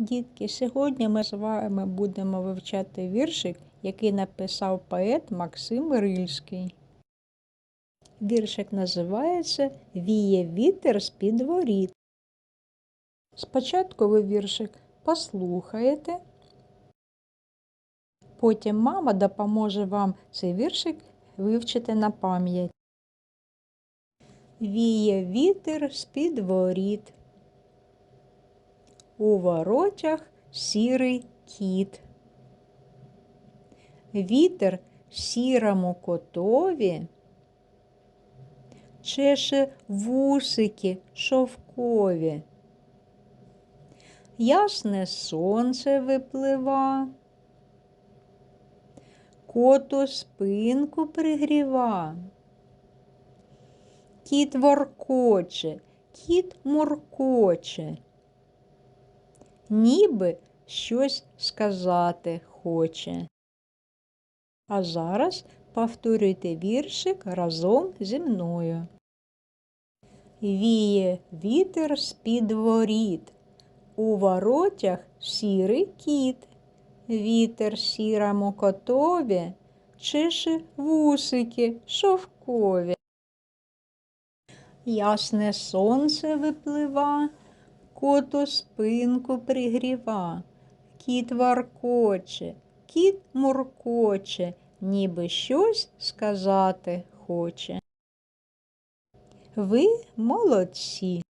Дітки, сьогодні ми з вами будемо вивчати віршик, який написав поет Максим Рильський. Віршик називається Віє вітер з-під воріт. Спочатку ви віршик послухаєте, потім мама допоможе вам цей віршик вивчити на пам'ять. Віє вітер з-під воріт. У воротях сірий кіт. Вітер сірому котові чеше вусики шовкові. Ясне сонце виплива, коту спинку пригріва. Кіт воркоче, кіт муркоче ніби щось сказати хоче. А зараз повторюйте віршик разом зі мною. Віє вітер з-під воріт, у воротях сірий кіт, вітер сірому котові, чеше вусики шовкові. Ясне сонце виплива, коту спинку пригріва, кіт варкоче, кіт муркоче, ніби щось сказати хоче. Ви молодці.